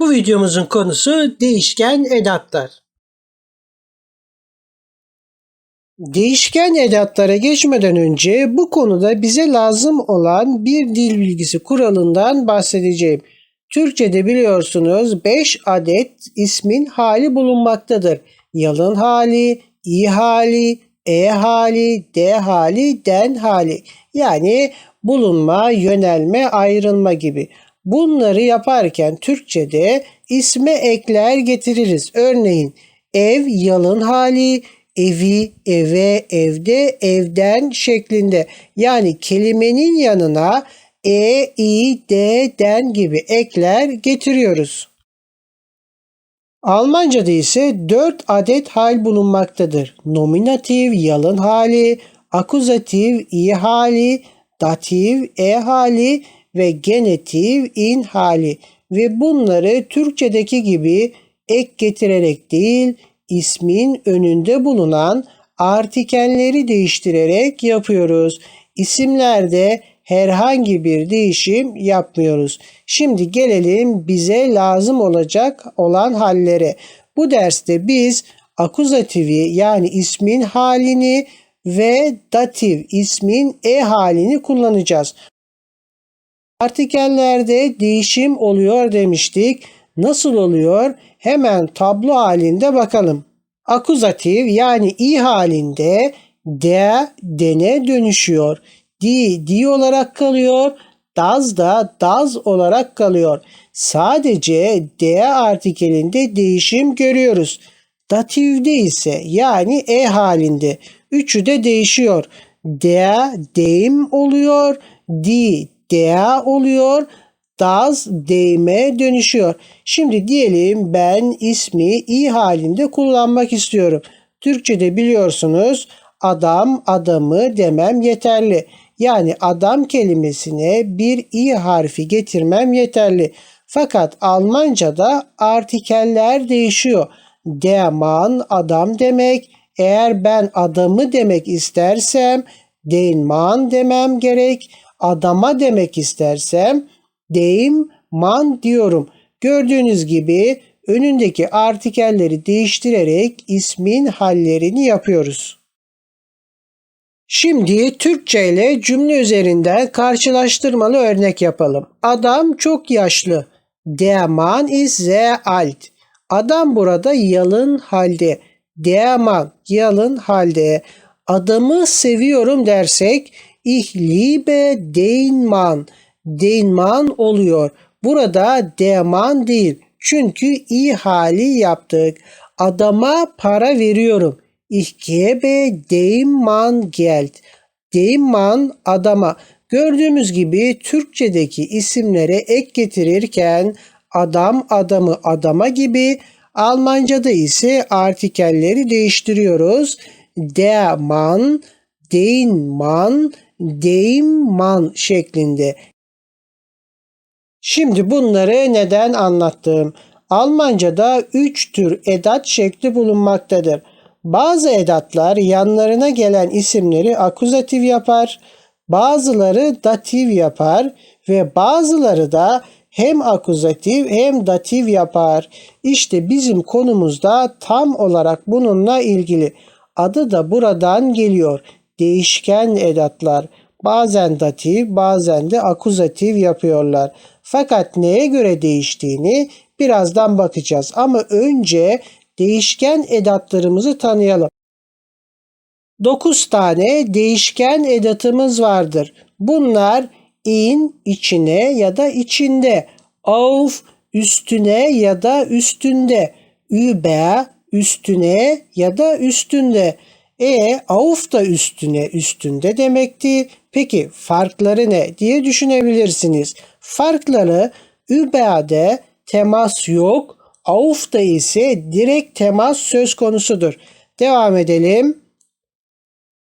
Bu videomuzun konusu değişken edatlar. Değişken edatlara geçmeden önce bu konuda bize lazım olan bir dil bilgisi kuralından bahsedeceğim. Türkçe'de biliyorsunuz 5 adet ismin hali bulunmaktadır. Yalın hali, i hali, e hali, d hali, den hali. Yani bulunma, yönelme, ayrılma gibi. Bunları yaparken Türkçe'de isme ekler getiririz. Örneğin ev yalın hali, evi, eve, evde, evden şeklinde. Yani kelimenin yanına e, i, d, den gibi ekler getiriyoruz. Almanca'da ise 4 adet hal bulunmaktadır. Nominatif, yalın hali, akuzatif, i hali, datif, e hali ve genetif, in hali ve bunları Türkçedeki gibi ek getirerek değil, ismin önünde bulunan artikelleri değiştirerek yapıyoruz. İsimlerde herhangi bir değişim yapmıyoruz. Şimdi gelelim bize lazım olacak olan hallere. Bu derste biz akuzativi yani ismin halini ve datif ismin e halini kullanacağız. Artikellerde değişim oluyor demiştik. Nasıl oluyor? Hemen tablo halinde bakalım. Akuzatif yani i halinde de dene dönüşüyor. Di di olarak kalıyor. Daz da daz olarak kalıyor. Sadece d artikelinde değişim görüyoruz. Datifde ise yani e halinde üçü de değişiyor. De deyim oluyor. Di dea oluyor. Daz deyime dönüşüyor. Şimdi diyelim ben ismi i halinde kullanmak istiyorum. Türkçe'de biliyorsunuz adam adamı demem yeterli. Yani adam kelimesine bir i harfi getirmem yeterli. Fakat Almanca'da artikeller değişiyor. Deman adam demek. Eğer ben adamı demek istersem den demem gerek. Adama demek istersem deyim man diyorum. Gördüğünüz gibi önündeki artikelleri değiştirerek ismin hallerini yapıyoruz. Şimdi Türkçe ile cümle üzerinden karşılaştırmalı örnek yapalım. Adam çok yaşlı. Der Mann ist sehr alt. Adam burada yalın halde. Der Mann yalın halde. Adamı seviyorum dersek ich liebe den Mann. Den Mann oluyor. Burada der Mann değil. Çünkü i hali yaptık. Adama para veriyorum. Ich gebe dem Mann Geld. Dem Mann adama. Gördüğümüz gibi Türkçedeki isimlere ek getirirken adam adamı adama gibi Almanca'da ise artikelleri değiştiriyoruz. Der Mann, den Mann, dem Mann şeklinde. Şimdi bunları neden anlattım? Almanca'da üç tür edat şekli bulunmaktadır. Bazı edatlar yanlarına gelen isimleri akuzatif yapar, bazıları datif yapar ve bazıları da hem akuzatif hem datif yapar. İşte bizim konumuzda tam olarak bununla ilgili. Adı da buradan geliyor. Değişken edatlar. Bazen datif, bazen de akuzatif yapıyorlar. Fakat neye göre değiştiğini birazdan bakacağız. Ama önce değişken edatlarımızı tanıyalım. 9 tane değişken edatımız vardır. Bunlar in içine ya da içinde, auf üstüne ya da üstünde, über üstüne ya da üstünde. E auf da üstüne üstünde demekti. Peki farkları ne diye düşünebilirsiniz. Farkları über'de temas yok, Auf'ta ise direkt temas söz konusudur. Devam edelim.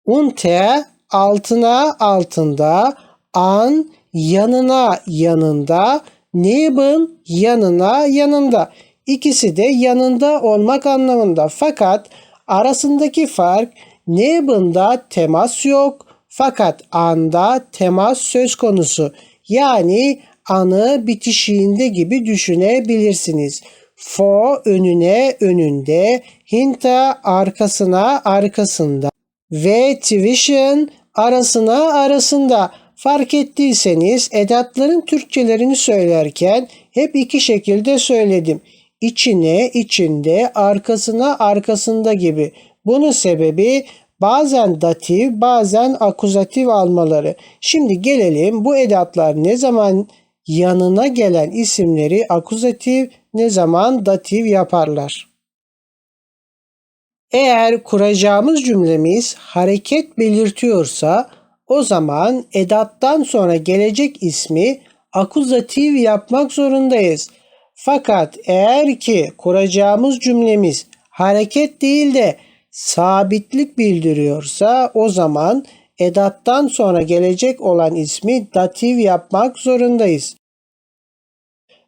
Unter altına altında, an yanına yanında, neben yanına yanında. İkisi de yanında olmak anlamında. Fakat arasındaki fark neben'da temas yok fakat anda temas söz konusu. Yani anı bitişiğinde gibi düşünebilirsiniz. For önüne önünde, hinta arkasına arkasında ve tuition arasına arasında. Fark ettiyseniz edatların Türkçelerini söylerken hep iki şekilde söyledim. İçine, içinde, arkasına, arkasında gibi. Bunun sebebi bazen datif, bazen akuzatif almaları. Şimdi gelelim bu edatlar ne zaman yanına gelen isimleri akuzatif, ne zaman datif yaparlar. Eğer kuracağımız cümlemiz hareket belirtiyorsa o zaman edattan sonra gelecek ismi akuzatif yapmak zorundayız. Fakat eğer ki kuracağımız cümlemiz hareket değil de sabitlik bildiriyorsa o zaman edattan sonra gelecek olan ismi datif yapmak zorundayız.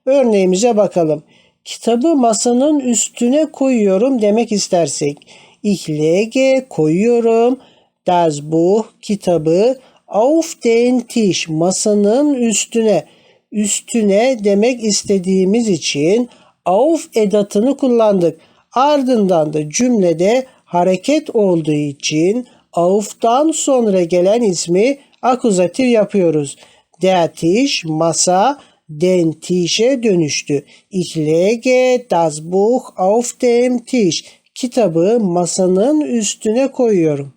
Örneğimize bakalım. Kitabı masanın üstüne koyuyorum demek istersek. Ich lege koyuyorum. Das Buch kitabı auf den Tisch masanın üstüne. Üstüne demek istediğimiz için auf edatını kullandık. Ardından da cümlede hareket olduğu için auf'tan sonra gelen ismi akuzatif yapıyoruz. Der Tisch masa den Tisch'e dönüştü. Ich lege das Buch auf dem Tisch. Kitabı masanın üstüne koyuyorum.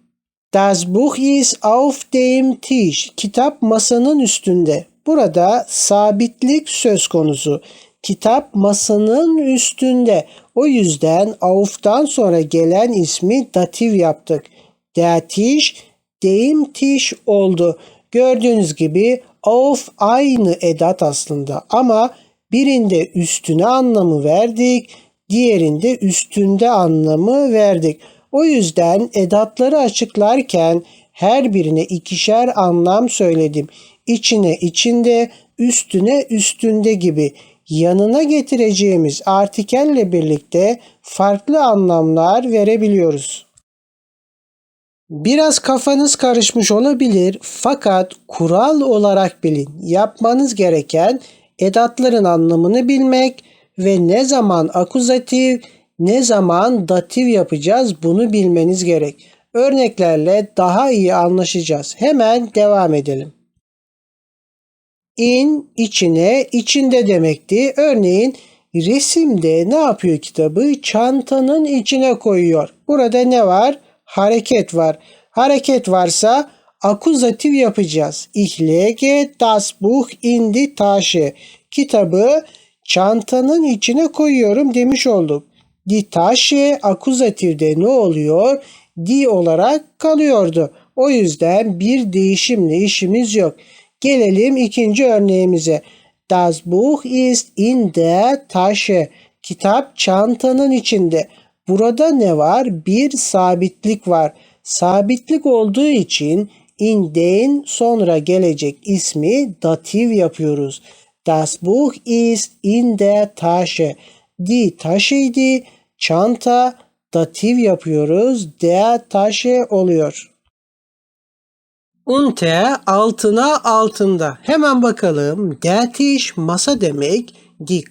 Das Buch ist auf dem Tisch. Kitap masanın üstünde. Burada sabitlik söz konusu. Kitap masanın üstünde. O yüzden auf'tan sonra gelen ismi datif yaptık. Dem Tisch oldu. Gördüğünüz gibi auf aynı edat aslında ama birinde üstüne anlamı verdik, diğerinde üstünde anlamı verdik. O yüzden edatları açıklarken her birine ikişer anlam söyledim. İçine içinde, üstüne üstünde gibi yanına getireceğimiz artikelle birlikte farklı anlamlar verebiliyoruz. Biraz kafanız karışmış olabilir fakat kural olarak bilin. Yapmanız gereken edatların anlamını bilmek ve ne zaman akuzatif, ne zaman datif yapacağız bunu bilmeniz gerek. Örneklerle daha iyi anlaşacağız. Hemen devam edelim. In içine, içinde demekti. Örneğin resimde ne yapıyor kitabı? Çantanın içine koyuyor. Burada ne var? Hareket var. Hareket varsa akuzatif yapacağız. Ich lege das Buch in die Tasche. Kitabı çantanın içine koyuyorum demiş olduk. Die Tasche akuzatifde ne oluyor? Die olarak kalıyordu. O yüzden bir değişimle işimiz yok. Gelelim ikinci örneğimize. Das Buch ist in der Tasche. Kitap çantanın içinde. Burada ne var? Bir sabitlik var. Sabitlik olduğu için in den sonra gelecek ismi datif yapıyoruz. Das Buch ist in der Tasche. Die Tasche'ydi. Çanta datif yapıyoruz. Der Tasche oluyor. Unter altına altında. Hemen bakalım. Der masa demek. Die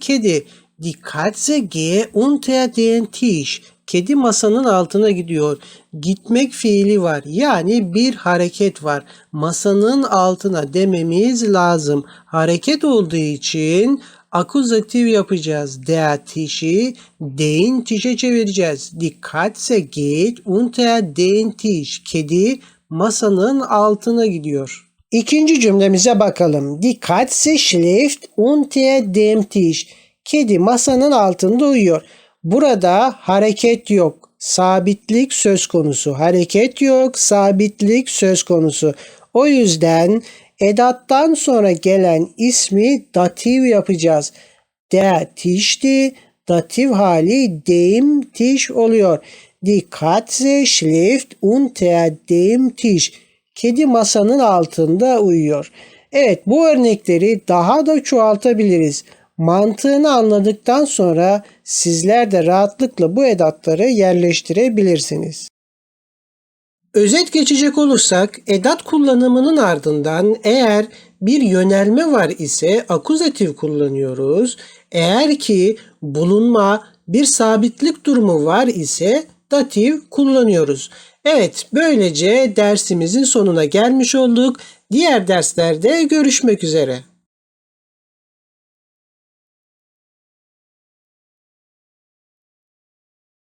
kedi. Die Katze gehe unter den Tisch. Kedi masanın altına gidiyor. Gitmek fiili var. Yani bir hareket var. Masanın altına dememiz lazım. Hareket olduğu için akuzatif yapacağız. Der Tisch'i den Tisch'e çevireceğiz. Die Katze geht unter den Tisch. Kedi masanın altına gidiyor. İkinci cümlemize bakalım. Die Katze schläft unter dem Tisch. Kedi masanın altında uyuyor. Burada hareket yok. Sabitlik söz konusu. Hareket yok, sabitlik söz konusu. O yüzden edattan sonra gelen ismi datif yapacağız. Der Tisch'ti, datif hali dem Tisch oluyor. Die Katze schläft unter dem Tisch. Kedi masanın altında uyuyor. Evet bu örnekleri daha da çoğaltabiliriz. Mantığını anladıktan sonra sizler de rahatlıkla bu edatları yerleştirebilirsiniz. Özet geçecek olursak edat kullanımının ardından eğer bir yönelme var ise akuzatif kullanıyoruz. Eğer ki bulunma bir sabitlik durumu var ise datif kullanıyoruz. Evet böylece dersimizin sonuna gelmiş olduk. Diğer derslerde görüşmek üzere.